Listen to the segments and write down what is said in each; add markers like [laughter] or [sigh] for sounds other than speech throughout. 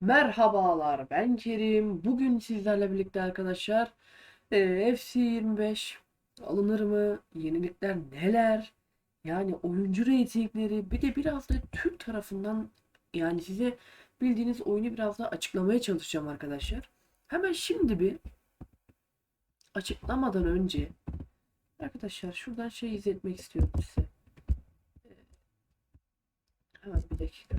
Merhabalar ben Kerim. Bugün sizlerle birlikte arkadaşlar e, FC 25 alınır mı? Yenilikler neler? Yani oyuncu reytingleri bir de biraz da Türk tarafından yani size bildiğiniz oyunu biraz daha açıklamaya çalışacağım arkadaşlar. Hemen şimdi bir açıklamadan önce arkadaşlar şuradan şey izletmek istiyorum size. E, Hemen bir dakika.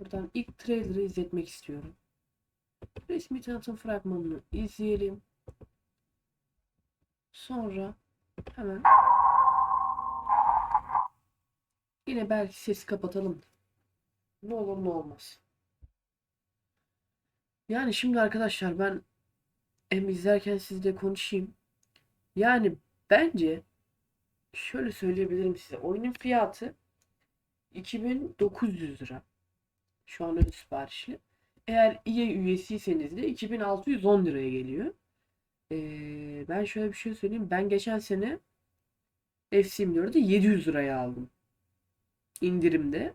Buradan ilk trailer'ı izletmek istiyorum. Resmi tanıtım fragmanını izleyelim. Sonra hemen yine belki sesi kapatalım. Ne olur ne olmaz. Yani şimdi arkadaşlar ben hem izlerken sizle konuşayım. Yani bence şöyle söyleyebilirim size. Oyunun fiyatı 2900 lira. Şu an ön siparişli. Eğer EA üyesiyseniz de 2610 liraya geliyor. Ee, ben şöyle bir şey söyleyeyim. Ben geçen sene FC24'ü 700 liraya aldım. İndirimde.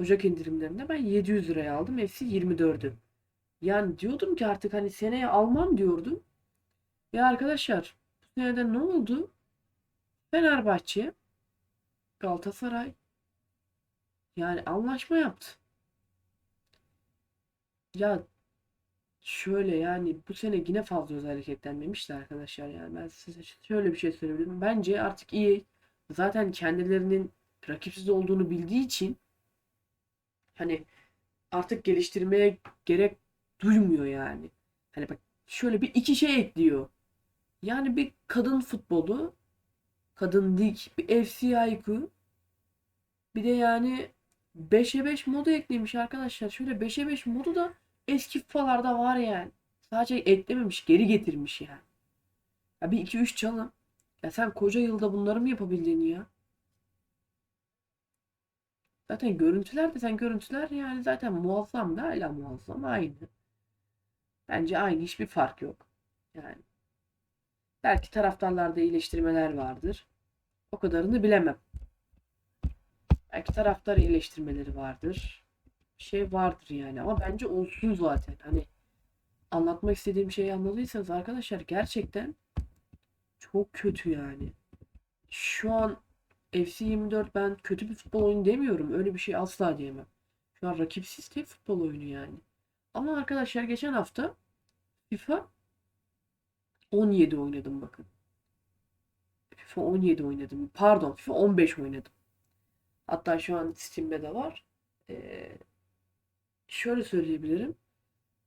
Ocak indirimlerinde ben 700 liraya aldım FC24'ü. Yani diyordum ki artık hani seneye almam diyordum. Ya arkadaşlar bu senede ne oldu? Fenerbahçe, Galatasaray yani anlaşma yaptı. Ya şöyle yani bu sene yine fazla özellik eklenmemişti arkadaşlar yani ben size şöyle bir şey söyleyebilirim. Bence artık iyi zaten kendilerinin rakipsiz olduğunu bildiği için hani artık geliştirmeye gerek duymuyor yani. Hani bak şöyle bir iki şey ekliyor. Yani bir kadın futbolu, kadın lig, bir FC IQ, bir de yani 5'e 5 modu eklemiş arkadaşlar. Şöyle 5'e 5 modu da eski FIFA'larda var yani. Sadece eklememiş, geri getirmiş yani. Ya bir 2-3 çalım. Ya sen koca yılda bunları mı yapabildin ya? Zaten görüntüler de sen görüntüler yani zaten muazzam da hala muazzam aynı. Bence aynı hiçbir fark yok. Yani. Belki taraftarlarda iyileştirmeler vardır. O kadarını bilemem. Belki taraftar iyileştirmeleri vardır. Şey vardır yani ama bence olsun zaten. Hani anlatmak istediğim şeyi anladıysanız arkadaşlar gerçekten çok kötü yani. Şu an FC24 ben kötü bir futbol oyunu demiyorum. Öyle bir şey asla diyemem. Şu an rakipsiz tek futbol oyunu yani. Ama arkadaşlar geçen hafta FIFA 17 oynadım bakın. FIFA 17 oynadım. Pardon FIFA 15 oynadım. Hatta şu an Steam'de de var. Ee, şöyle söyleyebilirim.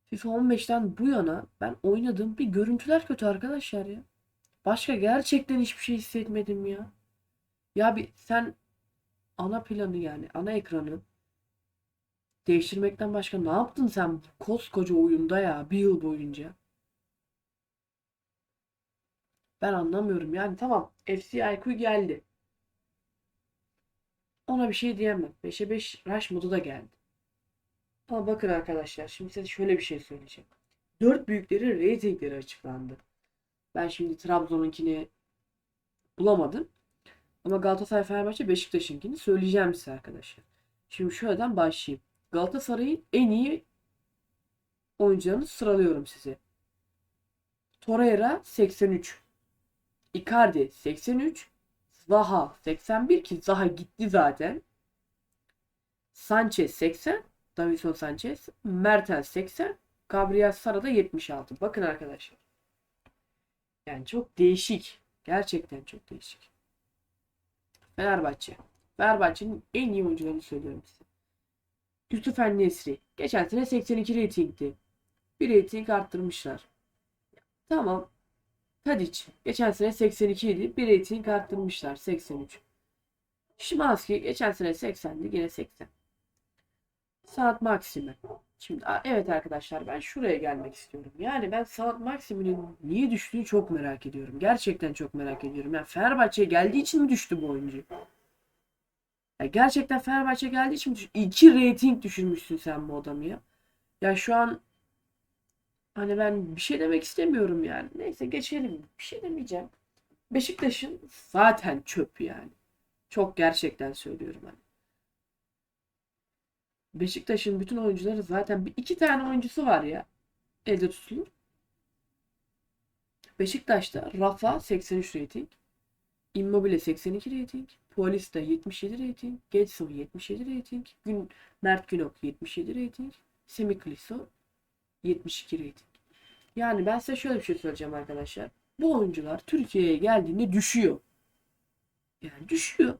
FIFA 15'ten bu yana ben oynadığım bir görüntüler kötü arkadaşlar ya. Başka gerçekten hiçbir şey hissetmedim ya. Ya bir sen ana planı yani ana ekranı değiştirmekten başka ne yaptın sen koskoca oyunda ya bir yıl boyunca? Ben anlamıyorum yani tamam FC IQ geldi. Ona bir şey diyemem. 5'e 5 Rush modu da geldi. Ama bakın arkadaşlar şimdi size şöyle bir şey söyleyeceğim. 4 büyüklerin reytingleri açıklandı. Ben şimdi Trabzon'unkini bulamadım. Ama Galatasaray, Fenerbahçe, Beşiktaş'ınkini söyleyeceğim size arkadaşlar. Şimdi şuradan başlayayım. Galatasaray'ın en iyi oyuncularını sıralıyorum size. Torreira 83. Icardi 83. Zaha 81 ki Zaha gitti zaten. Sanchez 80. Davinson Sanchez. Mertens 80. Gabriel Sara da 76. Bakın arkadaşlar. Yani çok değişik. Gerçekten çok değişik. Fenerbahçe. Fenerbahçe'nin en iyi oyuncularını söylüyorum size. Yusuf Nesri. Geçen sene 82 ratingdi. Bir rating arttırmışlar. Tamam. Tadic. Geçen sene 82 idi. Bir rating arttırmışlar. 83. Şimanski. Geçen sene 80'di. Yine 80. Sanat Maksimi. Şimdi evet arkadaşlar ben şuraya gelmek istiyorum. Yani ben Sanat Maksimi'nin niye düştüğünü çok merak ediyorum. Gerçekten çok merak ediyorum. Yani Fenerbahçe'ye geldiği için mi düştü bu oyuncu? Ya gerçekten Fenerbahçe geldiği için mi düştü? 2 rating düşürmüşsün sen bu adamı ya. Ya şu an hani ben bir şey demek istemiyorum yani. Neyse geçelim. Bir şey demeyeceğim. Beşiktaş'ın zaten çöp yani. Çok gerçekten söylüyorum hani. Beşiktaş'ın bütün oyuncuları zaten bir iki tane oyuncusu var ya. Elde tutulur. Beşiktaş'ta Rafa 83 rating. Immobile 82 rating. Paulista 77 rating. Getson 77 rating. Gün, Mert Günok 77 rating. Semih Kliso 72 rating. Yani ben size şöyle bir şey söyleyeceğim arkadaşlar. Bu oyuncular Türkiye'ye geldiğinde düşüyor. Yani düşüyor.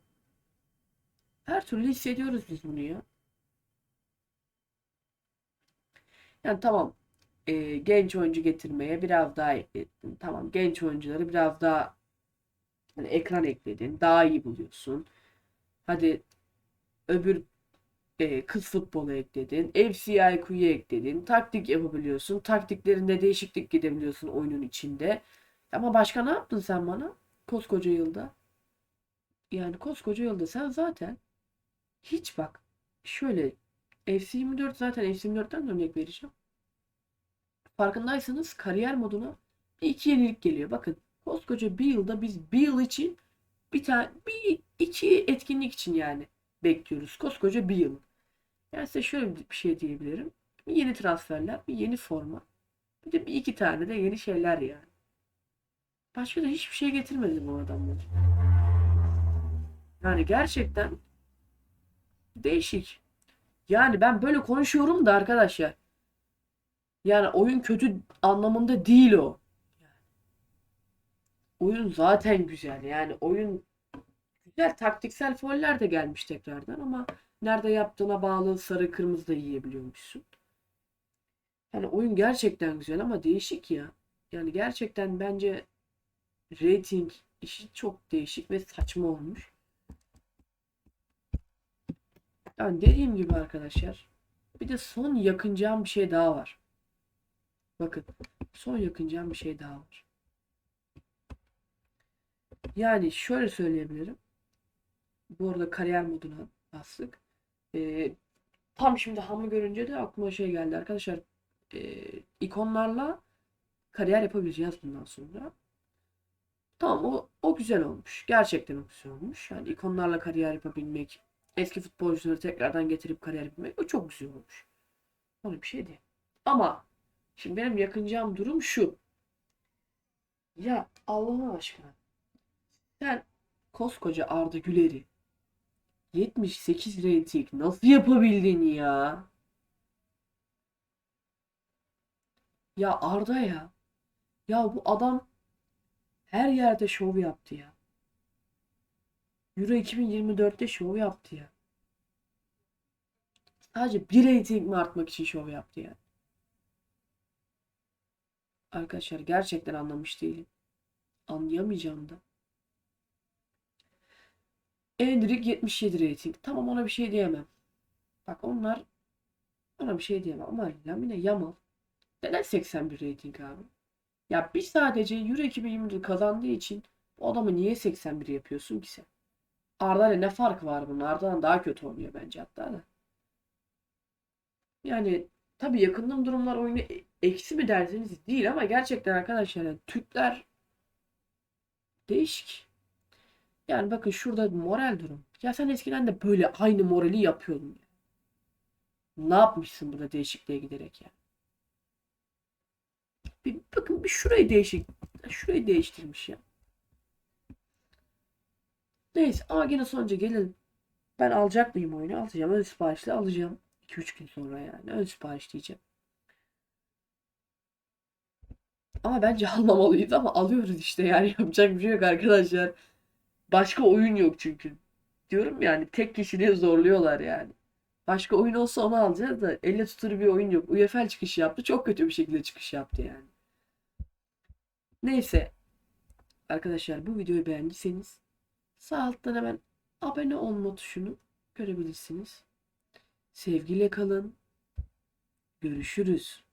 Her türlü hissediyoruz biz bunu ya. Yani tamam e, genç oyuncu getirmeye biraz daha ekledin. Tamam genç oyuncuları biraz daha hani ekran ekledin. Daha iyi buluyorsun. Hadi öbür e, kız futbolu ekledin. FC IQ'yu ekledin. Taktik yapabiliyorsun. Taktiklerinde değişiklik gidebiliyorsun oyunun içinde. Ama başka ne yaptın sen bana? Koskoca yılda. Yani koskoca yılda sen zaten hiç bak. Şöyle FC24 zaten FC24'ten de örnek vereceğim. Farkındaysanız kariyer moduna iki yenilik geliyor. Bakın koskoca bir yılda biz bir yıl için bir tane bir iki etkinlik için yani bekliyoruz. Koskoca bir yıl. Yani size şöyle bir şey diyebilirim. Bir yeni transferler, bir yeni forma. Bir de bir iki tane de yeni şeyler yani. Başka da hiçbir şey getirmedi bu adamlar. Yani gerçekten değişik. Yani ben böyle konuşuyorum da arkadaşlar. Yani oyun kötü anlamında değil o. Oyun zaten güzel. Yani oyun güzel. Taktiksel foller de gelmiş tekrardan ama nerede yaptığına bağlı sarı kırmızı da yiyebiliyormuşsun. Yani oyun gerçekten güzel ama değişik ya. Yani gerçekten bence rating işi çok değişik ve saçma olmuş. Yani dediğim gibi arkadaşlar bir de son yakınacağım bir şey daha var. Bakın son yakınacağım bir şey daha var. Yani şöyle söyleyebilirim. Bu arada kariyer moduna bastık. Ee, tam şimdi hamı görünce de aklıma şey geldi arkadaşlar. Ee, ikonlarla kariyer yapabileceğiz bundan sonra. Tamam o, o güzel olmuş. Gerçekten o güzel olmuş. Yani ikonlarla kariyer yapabilmek, eski futbolcuları tekrardan getirip kariyer yapabilmek o çok güzel olmuş. Öyle bir şey değil. Ama şimdi benim yakınacağım durum şu. Ya Allah'ın aşkına. Sen koskoca Arda Güler'i 78 rating nasıl yapabildin ya? Ya Arda ya. Ya bu adam her yerde şov yaptı ya. Euro 2024'te şov yaptı ya. Sadece bir rating mi artmak için şov yaptı ya. Arkadaşlar gerçekten anlamış değilim. Anlayamayacağım da. Endrick 77 rating. Tamam ona bir şey diyemem. Bak onlar ona bir şey diyemem. Ama Lamine Yamal neden 81 rating abi? Ya bir sadece Euro 2024 kazandığı için bu adamı niye 81 yapıyorsun ki sen? Arda ile ne fark var bunun? Arda'dan daha kötü oynuyor bence hatta da. Yani tabii yakındım durumlar oyunu e- eksi mi derseniz değil ama gerçekten arkadaşlar yani Türkler değişik. Yani bakın şurada moral durum. Ya sen eskiden de böyle aynı morali yapıyordun. ya. Ne yapmışsın burada değişikliğe giderek ya? Bir bakın bir şurayı değişik. Şurayı değiştirmiş ya. Neyse ama yine sonuca gelelim. Ben alacak mıyım oyunu? Alacağım. Ön siparişle alacağım. 2-3 gün sonra yani. Ön sipariş diyeceğim. Ama bence [laughs] almamalıyız ama alıyoruz işte yani [laughs] yapacak bir şey yok arkadaşlar. Başka oyun yok çünkü. Diyorum yani tek kişiliğe zorluyorlar yani. Başka oyun olsa onu alacağız da elle tutulur bir oyun yok. UEFL çıkış yaptı. Çok kötü bir şekilde çıkış yaptı yani. Neyse. Arkadaşlar bu videoyu beğendiyseniz sağ alttan hemen abone olma tuşunu görebilirsiniz. Sevgiyle kalın. Görüşürüz.